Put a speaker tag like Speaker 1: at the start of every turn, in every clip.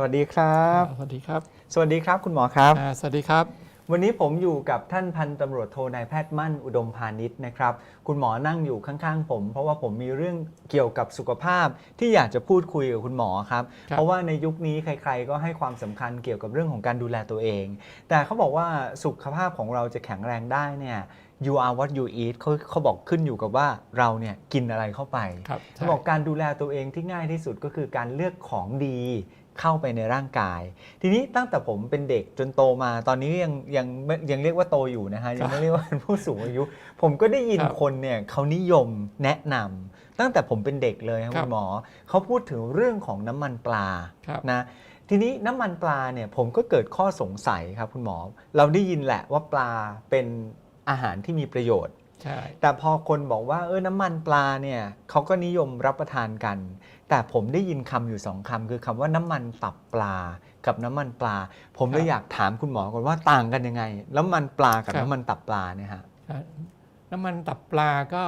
Speaker 1: สวัสดีครับ
Speaker 2: สวัสดีครับ
Speaker 1: สวัสดีครับคุณหมอครับ
Speaker 2: อ่าสวัสดีครับ
Speaker 1: วันนี้ผมอยู่กับท่านพันตำรวจโทนายแพทย์มั่นอุดมพาณิชย์นะครับ คุณหมอนั่งอยู่ข้างๆผม เพราะว่าผมมีเรื่องเกี่ยวกับสุขภาพที่อยากจะพูดคุยกับคุณหมอครับ
Speaker 2: ครับ
Speaker 1: เพราะว่าในยุคนี้ใคร ๆ ก็ให้ความสำคัญเกี่ยวกับเรื่องของการดูแลตัวเอง แต่เขาบอกว่าสุขภาพของเราจะแข็งแรงได้เนี่ย you are what you eat เขาเขาบอกขึ้นอยู่กับว่าเราเนี่ยกินอะไรเข้าไป
Speaker 2: ครับ
Speaker 1: เขาบอกการดูแลตัวเองที่ง่ายที่สุดก็คือการเลือกของดี เข้าไปในร่างกาย ทีนี้ตั้งแต่ผมเป็นเด็กจนโตมาตอนนี้ยังยังยังเรียกว่าโตอยู่นะฮะยังไม่เรียกว่าเป็นผู้สูงอายุ ผมก็ได้ยิน
Speaker 2: ครับ
Speaker 1: คนเนี่ยเขานิยมแนะนำตั้งแต่ผมเป็นเด็กเลยครับ
Speaker 2: ครับ
Speaker 1: คุณหมอเขาพูดถึงเรื่องของน้ำมันปลา
Speaker 2: ครับ
Speaker 1: นะทีนี้น้ำมันปลาเนี่ยผมก็เกิดข้อสงสัยครับคุณหมอ เราได้ยินแหละว่าปลาเป็นอาหารที่มีประโยชน์
Speaker 2: ใช่
Speaker 1: แต่พอคนบอกว่าเออน้ำมันปลาเนี่ยเขาก็นิยมรับประทานกัน แต่ผมได้ยินคำอยู่สองคำคือคำว่าน้ำมันตับปลากับน้ำมันปลา ผมเลยอยากถามคุณหมอก่อนว่าต่างกันยังไง น้ำมันปลากับน้ำมันตับปลาเนี่ยฮะ
Speaker 2: อ่าน้ำมันตับปลาก็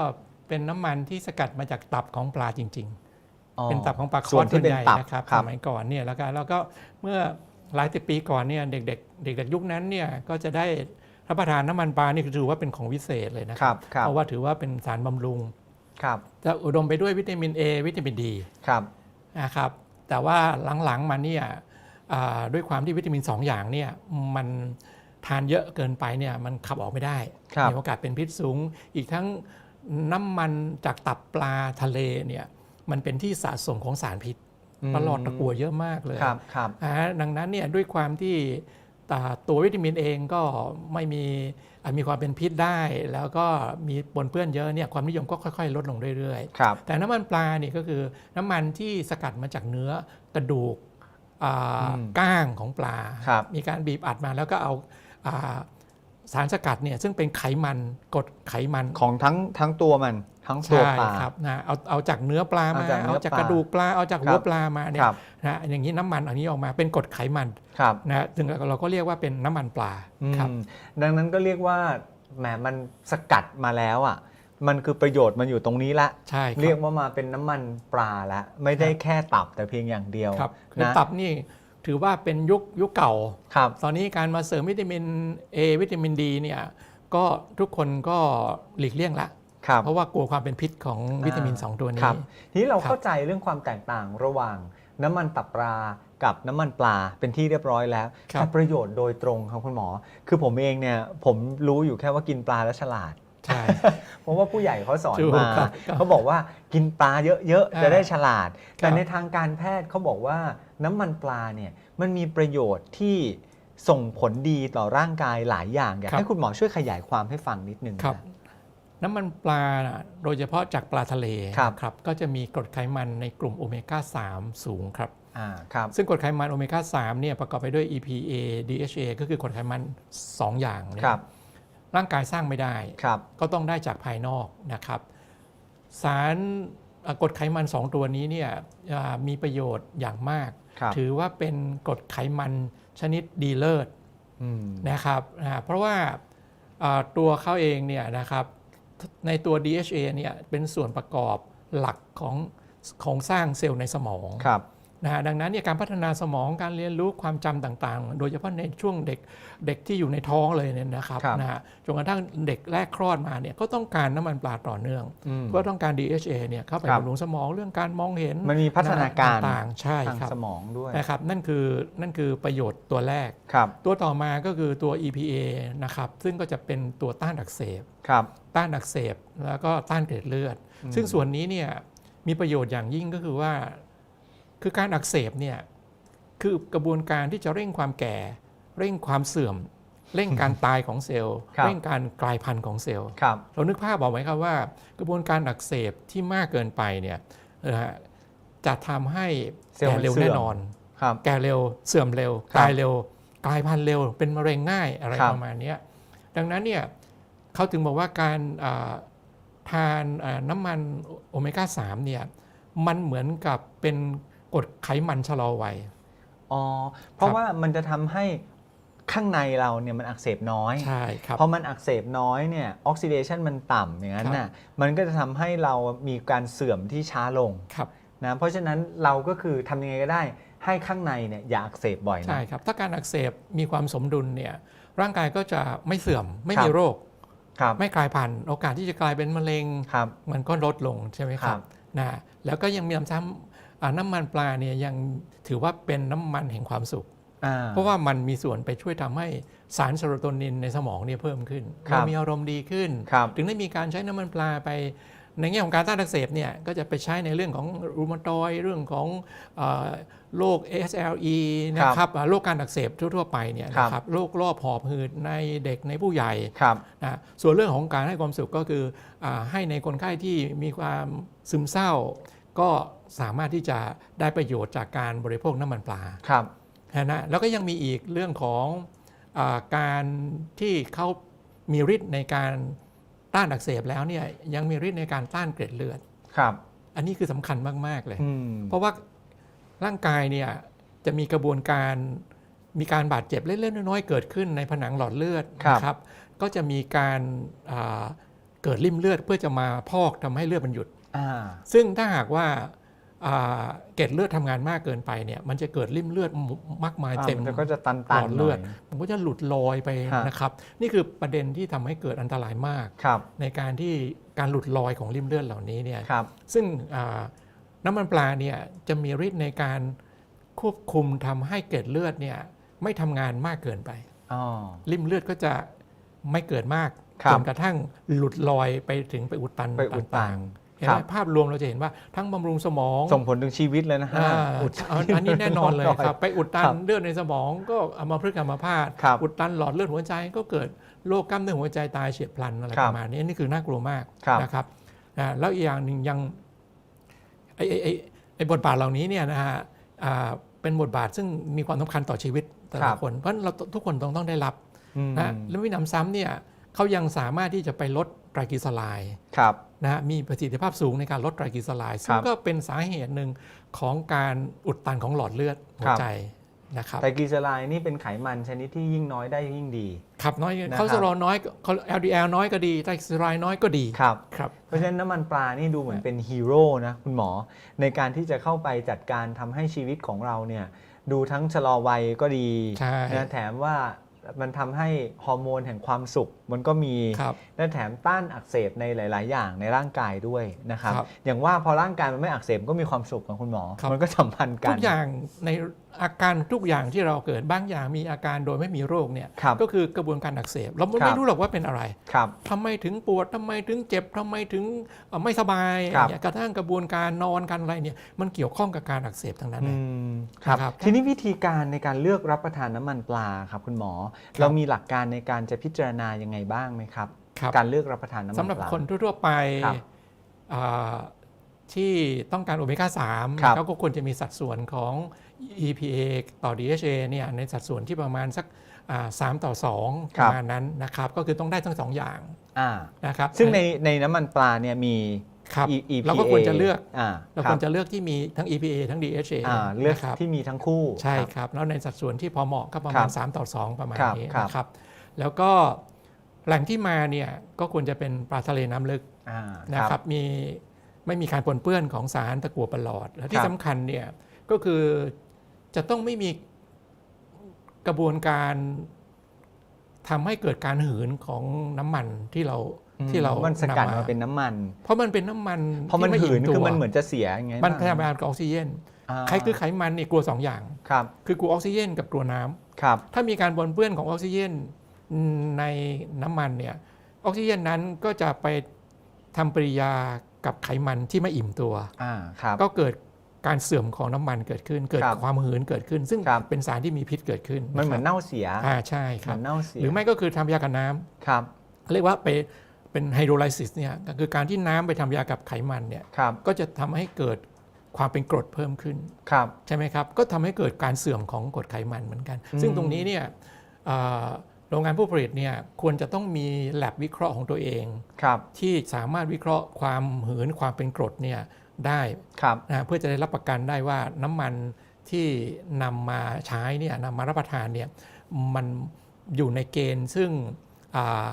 Speaker 2: เป็นน้ำมันที่สกัดมาจากตับของปลาจริง
Speaker 1: อ๋อ
Speaker 2: ๆเป็นตับของปลาค
Speaker 1: ส่
Speaker 2: อ
Speaker 1: วน
Speaker 2: ส
Speaker 1: ที่
Speaker 2: ส่วน
Speaker 1: เป็น
Speaker 2: ใหญ่
Speaker 1: ตับ
Speaker 2: นะครับ
Speaker 1: ครั
Speaker 2: ส
Speaker 1: บ
Speaker 2: มัยก่อนเนี่ยแล้วก็แล้วก็เมื่อหลายสิบปีก่อนเนี่ยเด็กๆ เด็กๆยุคนั้นเนี่ยก็จะได้รับประทานน้ำมันปลานี่ถือว่าเป็นของวิเศษเลยนะ
Speaker 1: ครับครับ
Speaker 2: เพราะว่าถือว่าเป็นสารบำรุง
Speaker 1: ครับ
Speaker 2: จะอุดมไปด้วยวิตามิน A วิตามินดี
Speaker 1: ครับ
Speaker 2: นะครับแต่ว่าหลังๆมาเนี่ยอ่าด้วยความที่วิตามิน 2 อย่างเนี่ยมันทานเยอะเกินไปเนี่ยมันขับออกไม่ได้
Speaker 1: ครับ
Speaker 2: มีโอกาสเป็นพิษสูง อีกทั้งน้ำมันจากตับปลาทะเลเนี่ยมันเป็นที่สะสมของสารพิษปลอดตะกัวเยอะมากเลย
Speaker 1: ครับครับ
Speaker 2: อ่าดังนั้นเนี่ยด้วยความที่ อ่าตัววิตามินเองก็ไม่มีอ่ามีความเป็นพิษได้ แล้วก็มีปนเปื้อนเยอะเนี่ยความนิยมก็ค่อยๆ ลดลงเรื่อยๆ
Speaker 1: ครับ
Speaker 2: แต่น้ำมันปลาเนี่ยก็คือน้ำมันที่สกัดมาจากเนื้อกระดูกอ่า
Speaker 1: อืม
Speaker 2: ก้างของปลา
Speaker 1: ครับ
Speaker 2: มีการบีบอัดมาแล้วก็เอาอ่าสารสกัดเนี่ยซึ่งเป็นไขมันกรดไขมัน
Speaker 1: ของทั้งทั้งตัวมัน ทั้งตัว
Speaker 2: ใช่
Speaker 1: ปลา
Speaker 2: ครับนะเอาเอาจากเนื้อปลามา
Speaker 1: เอาจากเนื้อ
Speaker 2: เอาจาก
Speaker 1: ปลาก
Speaker 2: ระดูกปลาเอาจาก
Speaker 1: ค
Speaker 2: หั
Speaker 1: รั
Speaker 2: ว
Speaker 1: บ
Speaker 2: ปลามาเนี่
Speaker 1: ค
Speaker 2: ย
Speaker 1: รับ
Speaker 2: นะอย่างนี้น้ำมันอันนี้ออกมาเป็นกรดไขมัน
Speaker 1: ครับ
Speaker 2: นะซึ่งเราก็เรียกว่าเป็นน้ำมันปลา
Speaker 1: อืม
Speaker 2: ครับ
Speaker 1: ดังนั้นก็เรียกว่าแหมมันสกัดมาแล้วอะมันคือประโยชน์มันอยู่ตรงนี้ละ
Speaker 2: ใช่ค
Speaker 1: เรีย
Speaker 2: รั
Speaker 1: ก
Speaker 2: บ
Speaker 1: ว่ามาเป็นน้ำมันปลาแล้วไม่ได้แค่ตับแต่เพียงอย่างเดียว
Speaker 2: ครับคือ
Speaker 1: นะ
Speaker 2: ตับนี่ถือว่าเป็นยุคยุคเก่า
Speaker 1: ครับ
Speaker 2: ตอนนี้การมาเสริมวิตามิน A วิตามินดีเนี่ยก็ทุกคนก็หลีกเลี่ยงละ
Speaker 1: ครับ
Speaker 2: เพราะว่ากลัวความเป็นพิษของวิตามิน 2 ตัว
Speaker 1: ค
Speaker 2: นี้
Speaker 1: รับทีนี้เรา
Speaker 2: ครับ
Speaker 1: เข้าใจเรื่องความแตกต่างระหว่างน้ำมันตับปลากับน้ำมันปลาเป็นที่เรียบร้อยแล้ว
Speaker 2: ครับ
Speaker 1: แต่ประโยชน์โดยตรงครับคุณหมอ คือผมเองเนี่ยผมรู้อยู่แค่ว่ากินปลาแล้วฉลาด
Speaker 2: ใช่
Speaker 1: เพราะว่าผู้ใหญ่เขาสอน
Speaker 2: ถูก
Speaker 1: มา
Speaker 2: ครับ
Speaker 1: เขาบอกว่ากินปลาเยอะๆ
Speaker 2: อ่า
Speaker 1: จะได้ฉลาด แต่
Speaker 2: ครับ
Speaker 1: ในทางการแพทย์เขาบอกว่าน้ำมันปลาเนี่ยมันมีประโยชน์ที่ส่งผลดีต่อร่างกายหลายอย่างอยากให้คุณหมอช่วยขยายความให้ฟังนิดนึง
Speaker 2: ครับ
Speaker 1: นะ
Speaker 2: น้ำมันปลาน่ะโดยเฉพาะจากปลาทะเล
Speaker 1: ครับ
Speaker 2: นะครับก็จะมีกรดไขมันในกลุ่มโอเมก้า 3 สูงครับ
Speaker 1: อ่าครับ
Speaker 2: ซึ่งกรดไขมันโอเมก้า 3 เนี่ยประกอบไปด้วย EPA DHA ก็คือกรดไขมัน 2 อย่างเนี่ย
Speaker 1: ครับ
Speaker 2: ร่างกายสร้างไม่ได้
Speaker 1: ครับ
Speaker 2: ก็ต้องได้จากภายนอกนะครับ สารเอ่อกรดไขมัน 2 ตัวนี้เนี่ยอ่ามีประโยชน์อย่างมาก
Speaker 1: ครับ
Speaker 2: ถือว่าเป็นกรดไขมันชนิดดีเลิศ
Speaker 1: อืม
Speaker 2: นะครับอ่าเพราะว่าอ่าตัวเขาเองเนี่ยนะครับ ในตัว DHA เนี่ยเป็นส่วนประกอบหลักของโครงสร้างเซลล์ในสมอง
Speaker 1: ครับ
Speaker 2: นะฮะดังนั้นเนี่ยการพัฒนาสมองการเรียนรู้ความจำต่างๆ โดยเฉพาะในช่วงเด็กเด็กที่อยู่ในท้องเลยเนี่ยนะครับ
Speaker 1: ครับ
Speaker 2: นะฮะจนกระทั่งเด็กแรกคลอดมาเนี่ยก็ต้องการน้ำมันปลาต่อเนื่อง
Speaker 1: อืม
Speaker 2: ก็ต้องการ DHA เนี่ยเข้าไป
Speaker 1: ครับ
Speaker 2: บำรุงสมองเรื่องการมองเห็น
Speaker 1: มันมีพัฒนาการ
Speaker 2: ต่างๆใช่
Speaker 1: ทาง
Speaker 2: ครับ
Speaker 1: สมองด้วย
Speaker 2: นะครับนั่นคือนั่นคือประโยชน์ตัวแรก
Speaker 1: ครับ
Speaker 2: ตัวต่อมาก็คือตัว EPA นะครับซึ่งก็จะเป็นตัวต้านอักเสบ
Speaker 1: ครับ
Speaker 2: ต้านอักเสบแล้วก็ต้านเกล็ดเลือด
Speaker 1: อืม
Speaker 2: ซึ่งส่วนนี้เนี่ยมีประโยชน์อย่างยิ่งก็คือว่า คือการอักเสบเนี่ยคือกระบวนการที่จะเร่งความแก่ เร่งความเสื่อม เร่งการตายของเซลล์
Speaker 1: ครับ
Speaker 2: เร่งการกลายพันธุ์ของเซลล์
Speaker 1: ครับ
Speaker 2: เรานึกภาพบอกไหมครับว่า กระบวนการอักเสบที่มากเกินไปเนี่ยนะฮะจะทำให้
Speaker 1: เซลล์
Speaker 2: แก่
Speaker 1: มัน
Speaker 2: เร็ว
Speaker 1: เสื่อม
Speaker 2: แน่นอน
Speaker 1: ครับ
Speaker 2: แก่เร็วเสื่อมเร็ว
Speaker 1: ครับ
Speaker 2: ตายเร็ว กลายพันธุ์เร็ว เป็นมะเร็งง่ายอะไร
Speaker 1: ครับ
Speaker 2: ประมาณเนี้ยดังนั้นเนี่ยเขาถึงบอกว่าการอ่าทานอ่าน้ำมันโอเมก้า3เนี่ยมันเหมือนกับเป็น กรดไขมันชะลอวัย
Speaker 1: อ๋อ เพราะ
Speaker 2: ครับ
Speaker 1: ว่ามันจะทำให้ข้างในเราเนี่ยมันอักเสบน้อย
Speaker 2: ใช่ครับ
Speaker 1: พอมันอักเสบน้อยเนี่ยออกซิเดชันมันต่ำอย่างนั้นน่ะมันก็จะทำให้เรามีการเสื่อมที่ช้าลง
Speaker 2: ครับ
Speaker 1: นะเพราะฉะนั้นเราก็คือทำยังไงก็ได้ให้ข้างในเนี่ยอย่าอักเสบบ่อยนะ
Speaker 2: ใช่ครับถ้าการอักเสบมีความสมดุลเนี่ยร่างกายก็จะไม่เสื่อมไม่
Speaker 1: ครับ
Speaker 2: มีโรค
Speaker 1: ครับ
Speaker 2: ไม่กลายพันธุ์โอกาสที่จะกลายเป็นมะเร็ง
Speaker 1: ครับ
Speaker 2: มันก็ลดลงใช่ไหมค
Speaker 1: ครั
Speaker 2: รับบนะแล้วก็ยังมีน้ำซ้ำอ่า น้ำมันปลาเนี่ยยังถือว่าเป็นน้ำมันแห่งความสุข
Speaker 1: อ่า
Speaker 2: เพราะว่ามันมีส่วนไปช่วยทำให้สารเซโรโทนินในสมองเนี่ยเพิ่มขึ้น
Speaker 1: ครับ
Speaker 2: เรามีอารมณ์ดีขึ้น
Speaker 1: ครับ
Speaker 2: ถึงได้มีการใช้น้ำมันปลาไปในแง่ของการต้านอักเสบเนี่ยก็จะไปใช้ในเรื่องของรูมาตอยด์เรื่องของเอ่อโรค SLE นะครับอ่าโรคการอักเสบทั่วๆไปเนี่ยนะครับโรครอบหอบหืดในเด็กในผู้ใหญ่
Speaker 1: ครับ
Speaker 2: นะส่วนเรื่องของการให้ความสุขก็คืออาให้ในคนไข้ที่มีความซึมเศร้า ก็สามารถที่จะได้ประโยชน์จากการบริโภคน้ำมันปลา
Speaker 1: ครับ
Speaker 2: นะแล้วก็ยังมีอีกเรื่องของอาการที่เขามีฤทธิ์ในการต้านอักเสบแล้วเนี่ยยังมีฤทธิ์ในการต้านเกล็ดเลือด
Speaker 1: ครับ
Speaker 2: อันนี้คือสำคัญมาก ๆ เลย
Speaker 1: อืม
Speaker 2: เพราะว่าร่างกายเนี่ยจะมีกระบวนการมีการบาดเจ็บเล็กๆน้อยๆเกิดขึ้นในผนังหลอดเลือดนะครับ ก็จะมีการอ่าเกิดริ่มเลือดเพื่อจะมาพอกทำให้เลือดมันหยุด
Speaker 1: อ่า
Speaker 2: ซึ่งถ้าหากว่าอ่าเกล็ดเลือดทำงานมากเกินไปเนี่ยมันจะเกิดริ่มเลือดมากมาย
Speaker 1: อ่า
Speaker 2: เต็ม
Speaker 1: มันก็จะตัน
Speaker 2: หล
Speaker 1: ตัน
Speaker 2: อด
Speaker 1: ห
Speaker 2: เลื
Speaker 1: น่
Speaker 2: อ
Speaker 1: อ
Speaker 2: ด
Speaker 1: ย
Speaker 2: มันก็จะหลุดลอยไป
Speaker 1: ฮะ
Speaker 2: นะครับนี่คือประเด็นที่ทำให้เกิดอันตรายมาก
Speaker 1: ครับ
Speaker 2: ในการที่การหลุดลอยของริ่มเลือดเหล่านี้เนี่ย
Speaker 1: ครับ
Speaker 2: ซึ่งอ่าน้ำมันปลาเนี่ยจะมีฤทธิ์ในการควบคุมทำให้เกล็ดเลือดเนี่ยไม่ทำงานมากเกินไป
Speaker 1: อ๋อ
Speaker 2: ริ่มเลือดก็จะไม่เกิดมาก
Speaker 1: ครับ
Speaker 2: จนกระทั่งหลุดลอยไปถึงไปอุดตัน
Speaker 1: ไปอุดตัน
Speaker 2: ต่างๆ เห็น
Speaker 1: ครั
Speaker 2: ไหม
Speaker 1: บ
Speaker 2: ภาพรวมเราจะเห็นว่าทั้งบำรุงสมอง
Speaker 1: ส่งผลถึงชีวิตเลยนะฮะ
Speaker 2: อ่า
Speaker 1: อุด
Speaker 2: อันอันนี้แน่นอนเลย
Speaker 1: ร่องรอย
Speaker 2: ครับ ไปอุดตั
Speaker 1: คนรับ
Speaker 2: เลือดในสมองก็อัมพฤกษ์อัมพาต
Speaker 1: ครับ
Speaker 2: อุดตันหลอดเลือดหัวใจก็เกิดโรคกล้ามเนื้อหัวใจตายเฉียบพลันอะไร
Speaker 1: ครั
Speaker 2: ป
Speaker 1: บ
Speaker 2: ระมาณนี้นี่คือน่ากลัวมาก
Speaker 1: ครับ
Speaker 2: นะครับอ่าแล้วอีกอย่างหนึ่งยังไอ้ไอ้ไอ้ไอ้บทบาทเหล่านี้เนี่ยนะฮะอ่าเป็นบทบาทซึ่งมีความสำคัญต่อชีวิตแต่
Speaker 1: ครั
Speaker 2: ละ
Speaker 1: บ
Speaker 2: คนเพราะฉะนั้นเราทุกคนต้องต้องได้รับ
Speaker 1: อืม
Speaker 2: นะแล้ววินำซ้ำเนี่ย เขายังสามารถที่จะไปลดไตรกลีเซอไรด์
Speaker 1: ครับ
Speaker 2: นะฮะมีประสิทธิภาพสูงในการลดไตรกลีเซอไรด์ซึ่
Speaker 1: ค
Speaker 2: ง
Speaker 1: รับ
Speaker 2: ก็เป็นสาเหตุหนึ่งของการอุดตันของหลอดเลือดหั
Speaker 1: ควรับ
Speaker 2: ใจนะครับ
Speaker 1: ไตรกลีเซอไรด์นี่เป็นไขมันชนิดที่ยิ่งน้อยได้ยิ่งดี
Speaker 2: ขับน้อย
Speaker 1: นะครับ
Speaker 2: คอเลสเตอรอลน้อยก็ LDL น้อยก็ดีไตรกลีเซอไรด์น้อยก็ดี
Speaker 1: ครับ
Speaker 2: ครับ
Speaker 1: เพราะฉะนั้นน้ำมันปลานี่ดูเหมือนเป็นฮีโร่นะคุณหมอ ในการที่จะเข้าไปจัดการทำให้ชีวิตของเราเนี่ยดูทั้งชะลอวัยก็ดี
Speaker 2: ใช่
Speaker 1: นะแถมว่ามันทำให้ฮอร์โมนแห่งความสุข มันก็มี
Speaker 2: ครับ
Speaker 1: และแถมต้านอักเสบในหลาย ๆ อย่างในร่างกายด้วยนะครับ
Speaker 2: ครับ
Speaker 1: อย่างว่าพอร่างกายมันไม่อักเสบก็มีความสุขของคุณหมอ
Speaker 2: ครับ
Speaker 1: มันก็สัมพันธ์กั
Speaker 2: ทุ
Speaker 1: น
Speaker 2: กอย่างในอาการทุกอย่างที่เราเกิดบางอย่างมีอาการโดยไม่มีโรคเนี่ย
Speaker 1: ครับ
Speaker 2: ก็คือกระบวนการอักเสบเรา
Speaker 1: ครั
Speaker 2: ไม่
Speaker 1: บ
Speaker 2: รู้หรอกว่าเป็นอะไร
Speaker 1: ครับ
Speaker 2: ทำไมถึงปวดทำไมถึงเจ็บทำไมถึงเอ่อไม่สบาย
Speaker 1: ครับ
Speaker 2: เนี่ยกระทั่งกระบวนการนอนกันอะไรเนี่ยมันเกี่ยวข้องกับการอักเสบทั้งนั้น
Speaker 1: อื
Speaker 2: เลย
Speaker 1: มครับ
Speaker 2: นะครับ
Speaker 1: ทีนี้วิธีการในการเลือกรับประทานน้ำมันปลาครับคุณหมอ เรามีหลักการในการจะพิจารณายังไงบ้างไหมครับ
Speaker 2: ครับ
Speaker 1: การเลือกรับประทานน้ำมันปลา
Speaker 2: สำหรับคนทั่วๆไป
Speaker 1: ครับ
Speaker 2: อ่าที่ต้องการโอเมก้า3
Speaker 1: ครับ
Speaker 2: เขาก็ควรจะมีสัดส่วนของ EPA ต่อ DHA เนี่ยในสัดส่วนที่ประมาณสักอ่า3ต่อ2ประมาณนั้นนะครับ ก็คือต้องได้ทั้งสองอย่าง
Speaker 1: อ่า
Speaker 2: นะครับ
Speaker 1: ซึ่งในในน้ำมันปลาเนี่ยมี
Speaker 2: ครับ
Speaker 1: E- EPA
Speaker 2: เราก็ควรจะเลือก
Speaker 1: อ่า
Speaker 2: เรา
Speaker 1: ค
Speaker 2: คว
Speaker 1: รั
Speaker 2: ร
Speaker 1: บ
Speaker 2: จะเลือกที่มีทั้ง EPA ทั้ง DHA
Speaker 1: อ่าเลือก
Speaker 2: นะครับ
Speaker 1: ที่มีทั้งคู่
Speaker 2: ใช่
Speaker 1: ครับ
Speaker 2: ครับ แล้วในสัดส่วนที่พอเหมาะก็ประมาณ
Speaker 1: ครับ
Speaker 2: 3ต่อ 2 ประมาณ
Speaker 1: ครับ
Speaker 2: นี้
Speaker 1: ครับ
Speaker 2: นะครับ แล้วก็ แหล่งที่มาเนี่ยก็ควรจะเป็นปลาทะเลน้ำลึก
Speaker 1: อ่า
Speaker 2: นะครับมีไม่มีการปนเปื้อนของสารตะกั่วประหลอด และ
Speaker 1: ค
Speaker 2: ที่
Speaker 1: รับ
Speaker 2: สำคัญเนี่ยก็คือจะต้องไม่มีกระบวนการทำให้เกิดการหืนของน้ำมันที่เรา
Speaker 1: อื
Speaker 2: ที่เรา
Speaker 1: มันสกัด
Speaker 2: นำ
Speaker 1: มาเป็นน้ำมัน
Speaker 2: เพราะมันเป็นน้ำมัน
Speaker 1: พอมัน
Speaker 2: ที่ไหื
Speaker 1: น
Speaker 2: ตัว
Speaker 1: คือมันเหมือนจะเสียอย่างไง
Speaker 2: มันพ
Speaker 1: บ้
Speaker 2: ยายาม
Speaker 1: ง
Speaker 2: กับออกซิเจน
Speaker 1: อ่า
Speaker 2: ใครคือไขมันนี่กลัวสองอย่าง
Speaker 1: ครับ
Speaker 2: คือกลัวออกซิเจนกับกลัวน้ำ
Speaker 1: ครับ
Speaker 2: ถ้ามีการปนเปื้อนของออกซิเจน ในน้ำมันเนี่ยออกซิเจนนั้นก็จะไปทำปฏิกิริยากับไขมันที่ไม่อิ่มตัว
Speaker 1: อ่าครับ
Speaker 2: ก็เกิดการเสื่อมของน้ำมันเกิดขึ้น เกิด
Speaker 1: ครับ
Speaker 2: ความหืนเกิดขึ้น ซึ่ง
Speaker 1: ครับ
Speaker 2: เป็นสารที่มีพิษเกิดขึ้น
Speaker 1: มันเหมือน
Speaker 2: นะครับ
Speaker 1: เน่าเสีย
Speaker 2: อ่าใช่ค
Speaker 1: เห
Speaker 2: รั
Speaker 1: มื
Speaker 2: บ
Speaker 1: อนเน่าเสีย
Speaker 2: หรือไม่ก็คือทำยากับน้ำ
Speaker 1: ครับ
Speaker 2: เรียกว่าไปเป็นไฮโดรไลซิสเนี่ยก็คือการที่น้ำไปทำยากับไขมันเนี่ย
Speaker 1: ครับ
Speaker 2: ก็จะทำให้เกิดความเป็นกรดเพิ่มขึ้น
Speaker 1: ครับ
Speaker 2: ใช่ไหมครับ ก็ทำให้เกิดการเสื่อมของกรดไขมันเหมือนกัน
Speaker 1: อืม
Speaker 2: ซึ่งตรงนี้เนี่ยเอ่อ โรงงานผู้ผลิตเนี่ยควรจะต้องมีแลบวิเคราะห์ของตัวเอง
Speaker 1: ครับ
Speaker 2: ที่สามารถวิเคราะห์ความหืนความเป็นกรดเนี่ยได้
Speaker 1: ครับ
Speaker 2: นะเพื่อจะได้รับประกันได้ว่าน้ำมันที่นำมาใช้เนี่ยนำมารับประทานเนี่ยมันอยู่ในเกณฑ์ซึ่งอ่า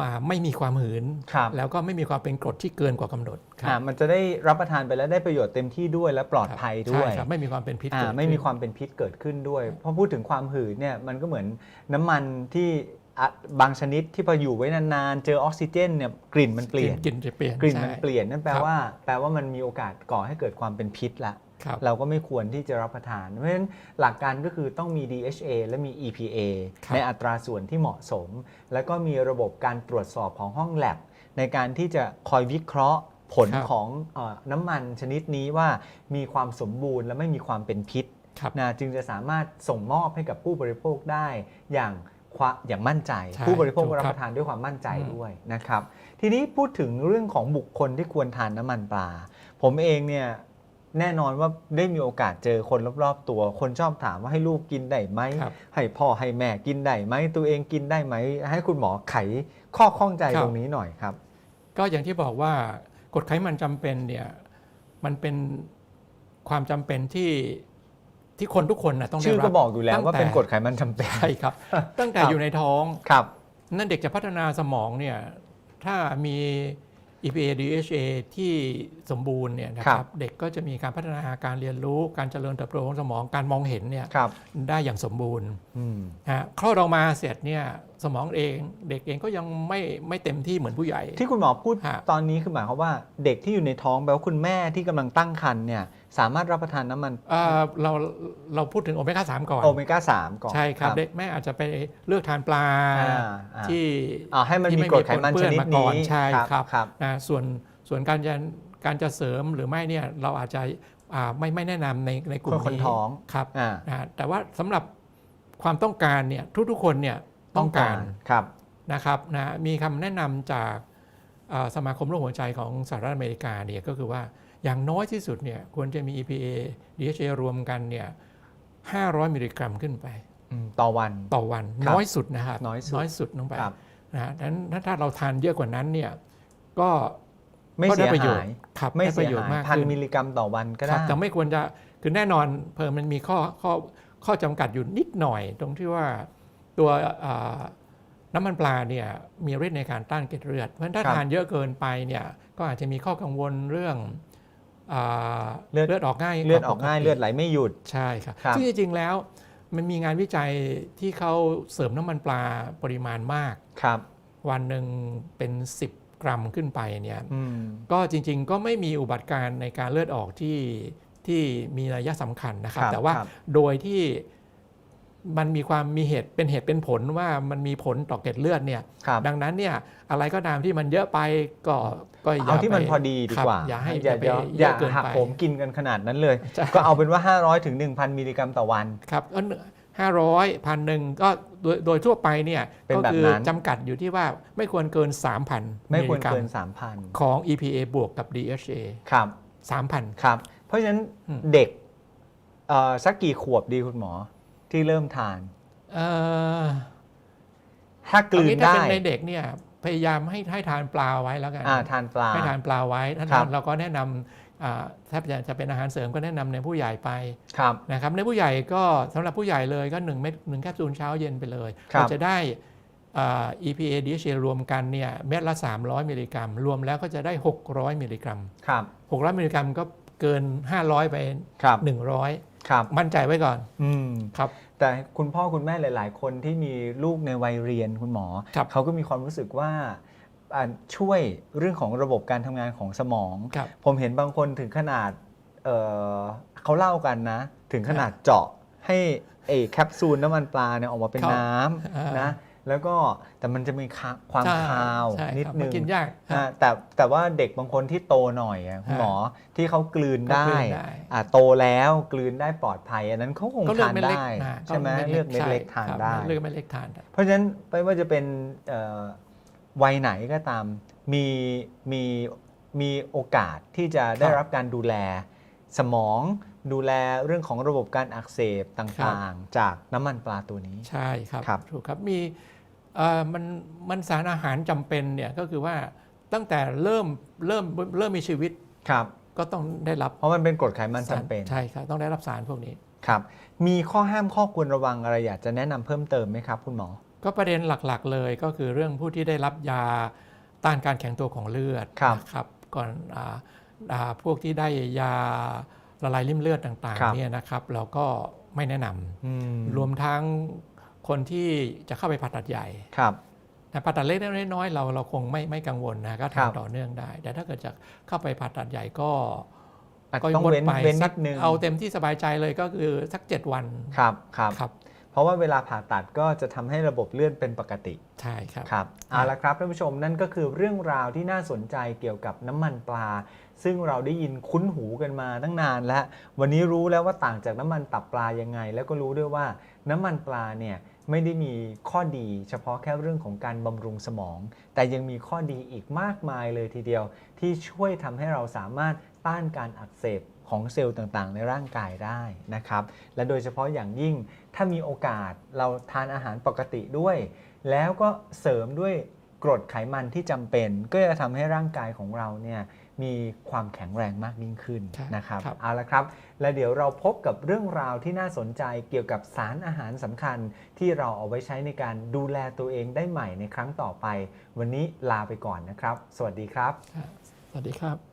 Speaker 2: มาไม่มีความหืน
Speaker 1: ครับ
Speaker 2: แล้วก็ไม่มีความเป็นกรดที่เกินกว่ากำหนดค
Speaker 1: อ่า
Speaker 2: รับ
Speaker 1: มันจะได้รับประทานไปแล้วได้ประโยชน์เต็มที่ด้วยและปลอดภัยด้วย
Speaker 2: ใช่ครับไม่มีความเป็นพิษ
Speaker 1: อ่า
Speaker 2: เกิด
Speaker 1: ไม่มี
Speaker 2: ขึ้น
Speaker 1: ความเป็นพิษเกิดขึ้นด้วยเพราะพูดถึงความหืดเนี่ยมันก็เหมือนน้ำมันที่อะบางชนิดที่พออยู่ไว้นานๆ เจอออกซิเจนเนี่ยกลิ่นมันเปลี่ยน
Speaker 2: กลิ่นจะเปลี่ยน
Speaker 1: กลิ่นมัน
Speaker 2: ใช่
Speaker 1: เปลี่ยนนั่นแปล
Speaker 2: ครับ
Speaker 1: ว่า แปลว่ามันมีโอกาสก่อให้เกิดความเป็นพิษละ
Speaker 2: ครับ
Speaker 1: เราก็ไม่ควรที่จะรับประทาน เพราะฉะนั้นหลักการก็คือต้องมี DHA และมี EPA
Speaker 2: ครับ
Speaker 1: ในอัตราส่วนที่เหมาะสม แล้วก็มีระบบการตรวจสอบของห้องแลบในการที่จะคอยวิเคราะห์ผลของเออน้ำมันชนิดนี้ว่ามีความสมบูรณ์และไม่มีความเป็นพิษ
Speaker 2: ครับ
Speaker 1: นะจึงจะสามารถส่งมอบให้กับผู้บริโภคได้อย่างความอย่างมั่นใจ
Speaker 2: ใช่
Speaker 1: ผู้บริโภค
Speaker 2: ถูก
Speaker 1: ก็รับ
Speaker 2: ครับ
Speaker 1: ประทานด้วยความมั่นใจ
Speaker 2: อืม
Speaker 1: ด้วยนะครับ ทีนี้พูดถึงเรื่องของบุคคลที่ควรทานน้ำมันปลา ผมเองเนี่ย แน่นอนว่าได้มีโอกาสเจอคนรอบๆตัว คนชอบถามว่าให้ลูกกินได้ไหม
Speaker 2: ครับ
Speaker 1: ให้พ่อให้แม่กินได้ไหม ตัวเองกินได้ไหม ให้คุณหมอไขข้อข้องใจ
Speaker 2: ครับ
Speaker 1: ตรงนี้หน่อยครับ
Speaker 2: ก็อย่างที่บอกว่ากรดไขมันจำเป็นเนี่ยมันเป็นความจำเป็นที่ที่คนทุกคนนะต้องได้
Speaker 1: ชื่อ
Speaker 2: รับ
Speaker 1: ก็บอกอยู่แล้วว่า
Speaker 2: ตั้งแต่
Speaker 1: เป็นกรดไขมันจำเป็น
Speaker 2: ใช่ครับ ตั้งแต่
Speaker 1: ครับ
Speaker 2: อยู่ในท้อง
Speaker 1: ครับ
Speaker 2: นั่นเด็กจะพัฒนาสมองเนี่ยถ้ามี EPA DHA ที่สมบูรณ์เนี่ยนะค
Speaker 1: ครั
Speaker 2: รับบเด็กก็จะมีการพัฒนาการเรียนรู้การเจริญเติบโตของสมองการมองเห็นเนี่ย
Speaker 1: ครับ
Speaker 2: ได้อย่างสมบูรณ์
Speaker 1: อืม
Speaker 2: ฮะคลอดออกมาเสร็จเนี่ยสมองเองเด็กเองก็ยังไม่ไม่เต็มที่เหมือนผู้ใหญ่
Speaker 1: ที่คุณหมอพูด
Speaker 2: ฮะ
Speaker 1: ตอนนี้คือหมายความว่าเด็กที่อยู่ในท้องแปลว่าคุณแม่ที่กำลังตั้งครรภ์เนี่ย สามารถรับประทานน้ำมัน
Speaker 2: เอ่อเราเราพูดถึงโอเมก้าสามก่อน
Speaker 1: โอเมก้า3ก่อน
Speaker 2: ใช่ครับเด็กแม่อาจจะไปเลือกทานปลา
Speaker 1: อ่าอ่า
Speaker 2: ที่
Speaker 1: อ่าให้มัน
Speaker 2: ที่
Speaker 1: มี
Speaker 2: ไม่
Speaker 1: กรดไขมัน
Speaker 2: มี
Speaker 1: ช
Speaker 2: ปนเปื้อน
Speaker 1: นิด
Speaker 2: มาก่
Speaker 1: นี้
Speaker 2: อนใช่ครับ
Speaker 1: ครับ
Speaker 2: นะส่วนส่วนการจะการจะเสริมหรือไม่เนี่ยเราอาจจะอ่าไม่ไม่แนะนำในในกลุ่ม
Speaker 1: คน
Speaker 2: นี้
Speaker 1: ท้อง
Speaker 2: ครับ
Speaker 1: อ่า
Speaker 2: นะแต่ว่าสำหรับความต้องการเนี่ยทุกๆคนเนี่ยต้องการ
Speaker 1: ครับ
Speaker 2: นะครับนะมีคำแนะนำจากอ่าสมาคมโรคหัวใจของสหรัฐอเมริกาเนี่ยก็คือว่า อย่างน้อยที่สุดเนี่ยควรจะมี EPA DHA รวมกันเนี่ย500 มิลลิกรัมขึ้นไป
Speaker 1: อืมต่อวัน
Speaker 2: ต่อวัน
Speaker 1: ครับ
Speaker 2: น้อยสุดนะครับ
Speaker 1: น้อยสุด
Speaker 2: น้อยสุดลงไป
Speaker 1: ครับ
Speaker 2: นะฮะดังนั้นถ้าถ้าเราทานเยอะกว่านั้นเนี่ยก็
Speaker 1: ไม่
Speaker 2: ก็
Speaker 1: เสี
Speaker 2: ได้
Speaker 1: ย
Speaker 2: ประโยช
Speaker 1: หาย
Speaker 2: น์ครับ
Speaker 1: ไม่
Speaker 2: ได้ป
Speaker 1: เสีย
Speaker 2: ระโยชน์
Speaker 1: หาย
Speaker 2: มาก
Speaker 1: พัน
Speaker 2: ขึ้น
Speaker 1: มิลลิกรัมต่อวันก็
Speaker 2: ค
Speaker 1: ได้
Speaker 2: รับแต่ไม่ควรจะคือแน่นอนเพิ่มมันมีข้อข้อข้อจำกัดอยู่นิดหน่อย ตรงที่ว่าตัวอ่าน้ำมันปลาเนี่ยมีฤทธิ์ในการต้านเกล็ดเลือด เพราะฉะนั้นถ้า
Speaker 1: ครับ
Speaker 2: ทานเยอะเกินไปเนี่ยก็อาจจะมีข้อกังวลเรื่องอ่า
Speaker 1: เลือด
Speaker 2: เลือดออกง่าย
Speaker 1: เลือดออกง่าย
Speaker 2: ปติ
Speaker 1: เลือดไหลไม่หยุด
Speaker 2: ใช่ครับ
Speaker 1: ครับ
Speaker 2: ซึ่งจริงๆแล้วมันมีงานวิจัยที่เขาเสริมน้ำมันปลาปริมาณมาก
Speaker 1: ครับ
Speaker 2: วันหนึ่งเป็น 10 กรัมขึ้นไปเนี่ย
Speaker 1: อืม
Speaker 2: ก็จริงๆก็ไม่มีอุบัติการณ์ในการเลือดออกที่ที่มีนัยสำคัญนะครับ
Speaker 1: ครับ
Speaker 2: แต่ว่า
Speaker 1: ครับ
Speaker 2: โดยที่มันมีความมีเหตุเป็นเหตุเป็นผลว่ามันมีผลต่อเกล็ดเลือดเนี่ย
Speaker 1: ครับ
Speaker 2: ดังนั้นเนี่ยอะไรก็ตามที่มันเยอะไปก็ ก็อย่า
Speaker 1: เอาที่มัน
Speaker 2: ไป
Speaker 1: พอดีดี
Speaker 2: ครับ
Speaker 1: กว่า
Speaker 2: อย่าให้
Speaker 1: อย่า
Speaker 2: ไป
Speaker 1: อย่า
Speaker 2: เย
Speaker 1: อย่า
Speaker 2: อะเกิน
Speaker 1: หัก
Speaker 2: ไป
Speaker 1: โหมกินกันขนาดนั้นเลย
Speaker 2: ใช่
Speaker 1: ก็เอาเป็นว่า 500ถึง1,000 มิลลิกรัมต่อวัน
Speaker 2: ครับก็ห้าร้อยพันหนึ่งก็โดยโดยทั่วไปเนี่ย
Speaker 1: เป็น
Speaker 2: ก็
Speaker 1: แบบ
Speaker 2: คื
Speaker 1: นั้น
Speaker 2: จำกัดอยู่ที่ว่าไม่ควรเกิน 3,000
Speaker 1: ไม่ควร
Speaker 2: ลลิกรั
Speaker 1: เกิน
Speaker 2: ของ EPA บวกกับ DHA
Speaker 1: 3,000ครับ
Speaker 2: 3,000
Speaker 1: ครับ เพราะฉะนั้น
Speaker 2: อืม
Speaker 1: เด็กเอ่อสักกี่ขวบดีคุณหมอที่เริ่มทาน
Speaker 2: เอ่อ
Speaker 1: ถ้ากลืน
Speaker 2: เอางี้ถ้า
Speaker 1: ได้
Speaker 2: เป็นในเด็กเนี่ย พยายามให้ให้ทานปลาไว้แล้วกัน
Speaker 1: อ่าทานปลา
Speaker 2: ให้ทานปลาไว้ถ้า
Speaker 1: ครับ
Speaker 2: เราก็แนะนำอ่าถ้าจะเป็นอาหารเสริมก็แนะนำในผู้ใหญ่ไป
Speaker 1: ครับ
Speaker 2: นะครับในผู้ใหญ่ก็สำหรับผู้ใหญ่เลยก็1เม็ดหนึ่งแคปซูลเช้าเย็นไปเลย
Speaker 1: ครับ
Speaker 2: เราจะได้อ่า EPA DHA รวมกันเนี่ยเม็ดละ 300 มิลลิกรัม รวมแล้วก็จะได้ 600 มิลลิกรัม
Speaker 1: ครับ
Speaker 2: 600 มิลลิกรัมก็เกิน 500 ไป
Speaker 1: ครับ
Speaker 2: 100
Speaker 1: ครับ
Speaker 2: มั่นใจไว้ก่อน
Speaker 1: อืม
Speaker 2: ครับ
Speaker 1: แต่คุณพ่อคุณแม่หลาย ๆ คนที่มีลูกในวัยเรียนคุณหมอ
Speaker 2: ครับ
Speaker 1: เขาก็มีความรู้สึกว่าอ่าช่วยเรื่องของระบบการทำงานของสมอง
Speaker 2: ครับ
Speaker 1: ผมเห็นบางคนถึงขนาดเอ่อเขาเล่ากันนะ ถึงขนาดเจาะให้ไอ้แคปซูลน้ำมันปลาเนี่ยออกมาเป็น
Speaker 2: ครับ
Speaker 1: น้
Speaker 2: อ่าำ
Speaker 1: นะ แล้วก็แต่มันจะมีคะความ
Speaker 2: ใช่
Speaker 1: คาว
Speaker 2: ใช่
Speaker 1: นิด
Speaker 2: ครับ
Speaker 1: นึ
Speaker 2: มัน
Speaker 1: ง
Speaker 2: กินยาก
Speaker 1: อ่าแต่แต่ว่าเด็กบางคนที่โตหน่อยอะคุณหมอที่เขากลืน
Speaker 2: ก็
Speaker 1: ได้
Speaker 2: กลืนได้
Speaker 1: อ่าโตแล้วกลืนได้ปลอดภัยอันนั้นเขาคง
Speaker 2: ก็เลือก
Speaker 1: ทาน
Speaker 2: เม็ดเล็ก
Speaker 1: ได้
Speaker 2: นะ
Speaker 1: ใช่ไหม
Speaker 2: ก็
Speaker 1: เลือกเม็ดเล็กทาน
Speaker 2: ใช่
Speaker 1: ได้
Speaker 2: ครับเลือกเม็ดเล็กทานได้
Speaker 1: เพราะฉะนั้นไม่ว่าจะเป็นเอ่อวัยไหนก็ตามมีมีมีโอกาสที่จะได้
Speaker 2: ครับ
Speaker 1: รับการดูแลสมอง ดูแลเรื่องของระบบการอักเสบต่างๆ จากน้ำมันปลาตัวนี้
Speaker 2: ใช่ครับ
Speaker 1: ครับ
Speaker 2: ถูกครับมีเอ่อมันมันสารอาหารจำเป็นเนี่ยก็คือว่าตั้งแต่เริ่มเริ่มเริ่มมีชีวิต
Speaker 1: ครับ
Speaker 2: ก็ต้องได้รับ
Speaker 1: เพราะมันเป็นกรดไขมัน
Speaker 2: สาร
Speaker 1: จำเป็น
Speaker 2: ใช่ครับ ต้องได้รับสารพวกนี้
Speaker 1: ครับ มีข้อห้ามข้อควรระวังอะไรอยากจะแนะนำเพิ่มเติมไหมครับ คุณหมอ
Speaker 2: ก็ประเด็นหลักๆ เลยก็คือเรื่องผู้ที่ได้รับยาต้านการแข็งตัวของเลือด
Speaker 1: ครับ
Speaker 2: นะครับก่อนอาอ่าพวกที่ได้ยา ละลายริ่มเลือดต่าง
Speaker 1: ครับ
Speaker 2: ๆเนี่ยนะครับเราก็ไม่แนะนำ
Speaker 1: อืม
Speaker 2: รวมทั้งคนที่จะเข้าไปผ่าตัดใหญ่
Speaker 1: ครับ
Speaker 2: นะผ่าตัดเล็กๆน้อยๆเราเราคงไม่ไม่กังวลนะก็
Speaker 1: ครับ
Speaker 2: ทำต่อเนื่องได้ แต่ถ้าเกิดจะเข้าไปผ่าตัดใหญ่ก็
Speaker 1: อาจ
Speaker 2: ก็
Speaker 1: จะต้อง
Speaker 2: งด
Speaker 1: เว้น
Speaker 2: ไป
Speaker 1: เว้น
Speaker 2: สั
Speaker 1: นิ
Speaker 2: ก
Speaker 1: ดนึง
Speaker 2: เอาเต็มที่สบายใจเลยก็คือสัก 7 วัน
Speaker 1: ครับครับ
Speaker 2: ครับ
Speaker 1: เพราะว่าเวลาผ่าตัดก็จะทำให้ระบบเลือดเป็นปกติ
Speaker 2: ใช่ครับ
Speaker 1: ครับเอาละครับท่านผู้ชมนั่นก็คือเรื่องราวที่น่าสนใจเกี่ยวกับน้ำมันปลา ซึ่งเราได้ยินคุ้นหูกันมาตั้งนานแล้ว วันนี้รู้แล้วว่าต่างจากน้ำมันตับปลายังไง แล้วก็รู้ด้วยว่าน้ำมันปลาเนี่ยไม่ได้มีข้อดีเฉพาะแค่เรื่องของการบำรุงสมอง แต่ยังมีข้อดีอีกมากมายเลยทีเดียว ที่ช่วยทำให้เราสามารถต้านการอักเสบของเซลล์ต่างๆ ในร่างกายได้นะครับ และโดยเฉพาะอย่างยิ่งถ้ามีโอกาสเราทานอาหารปกติด้วย แล้วก็เสริมด้วยกรดไขมันที่จำเป็น ก็จะทำให้ร่างกายของเราเนี่ย มีความแข็งแรงมากยิ่งขึ้น
Speaker 2: ครับ
Speaker 1: นะครับ
Speaker 2: ครับ
Speaker 1: เอาละครับ และเดี๋ยวเราพบกับเรื่องราวที่น่าสนใจเกี่ยวกับสารอาหารสำคัญ ที่เราเอาไว้ใช้ในการดูแลตัวเองได้ใหม่ในครั้งต่อไป วันนี้ลาไปก่อนนะครับ สวัสดีครับ
Speaker 2: สวัสดีครับ